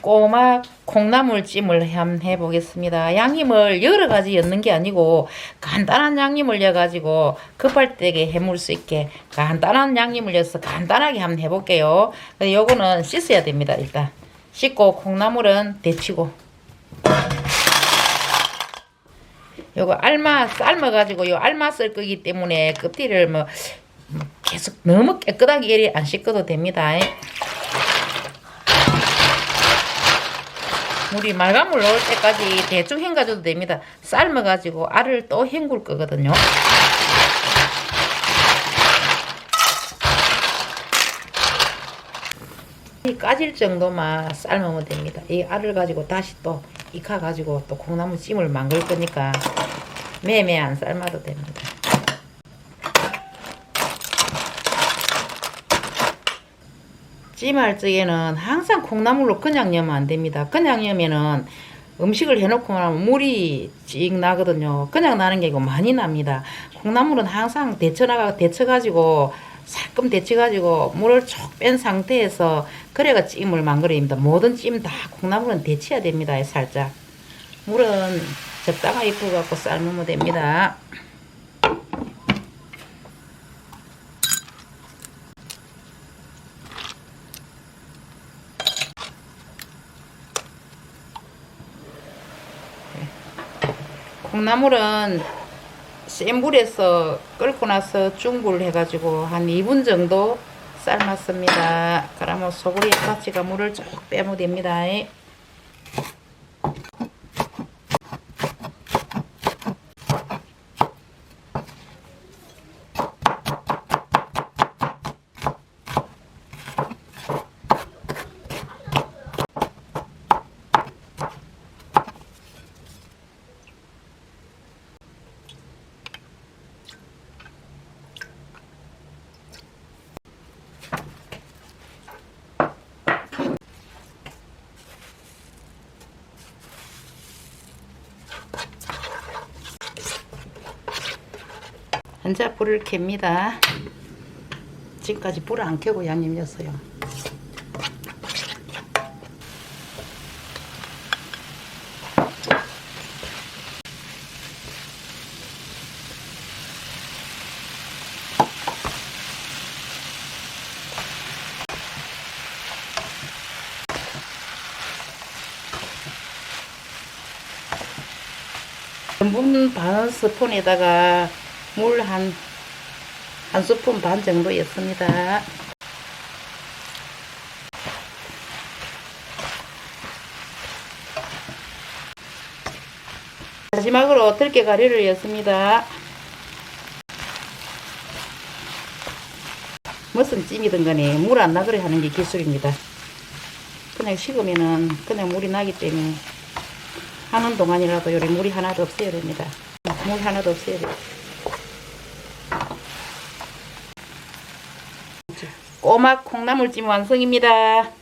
꼬막 콩나물찜을 한번 해보겠습니다. 양념을 여러 가지 넣는 게 아니고 간단한 양념을 넣어가지고 급할 때에 해물 수 있게 간단한 양념을 넣어서 간단하게 한번 해볼게요. 요거는 씻어야 됩니다. 일단 씻고 콩나물은 데치고 요거 알마 삶아가지고 요 알마 쓸 거기 때문에 껍질을 뭐뭐 계속 너무 깨끗하게 안 씻어도 됩니다. 물이 맑은 물 넣을 때까지 대충 헹가줘도 됩니다. 삶아가지고 알을 또 헹굴 거거든요. 이 까질 정도만 삶으면 됩니다. 이 알을 가지고 다시 또 익혀 가지고 또 콩나물 찜을 만들 거니까 매매 안 삶아도 됩니다. 찜할 적에는 항상 콩나물로 그냥 넣으면 안 됩니다. 그냥 넣으면은 음식을 해놓고 나면 물이 찍 나거든요. 그냥 나는 게 아니고 많이 납니다. 콩나물은 항상 데쳐나가 데쳐가지고 살끔 데쳐가지고 물을 쭉 뺀 상태에서 그래가 찜을 됩니다. 모든 찜 다 콩나물은 데쳐야 됩니다. 살짝 물은 적당하게 부어갖고 삶으면 됩니다. 콩나물은 센 불에서 끓고 나서 중불 해가지고 한 2분 정도 삶았습니다. 그러면 소고기 파치가 물을 쭉 빼면 됩니다. 한자 불을 켭니다. 지금까지 불을 안 켜고 양념 였어요. 전분 반 스푼에다가 물 한, 한 스푼 반 정도 였습니다. 마지막으로 들깨 가루를 였습니다. 무슨 찜이든 간에 물 안 나그래 하는 게 기술입니다. 그냥 식으면은 그냥 물이 나기 때문에 하는 동안이라도 요리 물이 하나도 없어야 됩니다. 물 하나도 없어야 돼요. 꼬막 콩나물찜 완성입니다.